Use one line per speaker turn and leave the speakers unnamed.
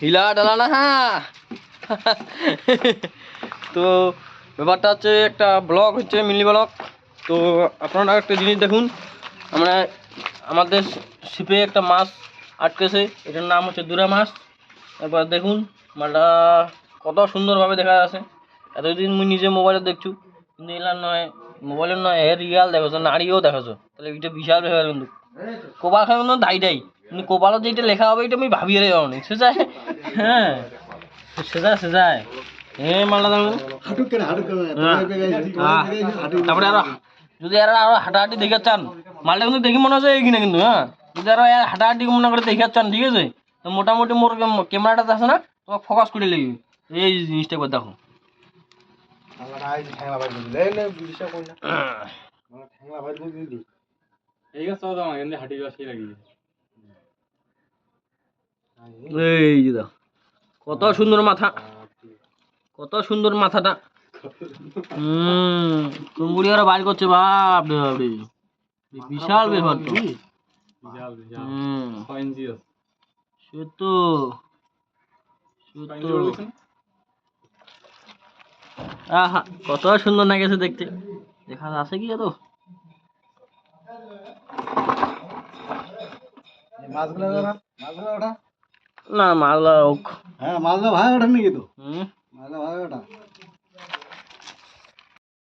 হিলা ডালা না হ্যাঁ। তো ব্যাপারটা হচ্ছে একটা ব্লগ হচ্ছে মিনি ব্লগ। তো আপনারা একটা জিনিস দেখুন, আমরা আমাদের শিপে একটা মাছ আটকেছে, এটার নাম হচ্ছে দুরা মাছ। এবার দেখুন, মালটা কত সুন্দরভাবে দেখা যাচ্ছে। এতদিন মুই নিজে মোবাইলে দেখছু, কিন্তু এলার নয় মোবাইলের নয় এর রিয়াল দেখছ নাড়িও দেখছ। তাহলে এটা বিশাল ব্যাপার কিন্তু খাই কিন্তু দাই দাই কিন্তু কোপালত যেটা লেখা হবে এটা আমি ভাবিয়ে রে অনেক সেজায় হ্যাঁ সেজায় সেজায় এ মালটা দেখুন
হাঁটুক কেন হাঁটুক কেন
হ্যাঁ। আহ, তারপরে আরও যদি আর আরও হাঁটাহাঁটি দেখে চান মালটা কিন্তু দেখি মনে হচ্ছে এগিয়ে কিন্তু হ্যাঁ যদি আরও হাঁটাহাঁটি মনে করে দেখে চান ঠিক আছে? তো মোটামুটি মোর ক্যাম- ক্যামেরাটা আছে না তোমাকে ফোকাস করে লাগবে এই জিনিসটা একবার দেখো। এই কত সুন্দর মাথা। কত সুন্দর মাথাটা। হুম কুমড়ি ওরা বাইর করছে বাপ রে বাপ রে। বিশাল ব্যাপার তো। হুম। সে তো আহা কত সুন্দর না গেছে দেখতে। দেখা আছে কি এত?
মাছগুলো মাছগুলো ওঠা।
না মালদা হোক।
হ্যাঁ মালদা ভাই ওঠা নাকি তো
হুম?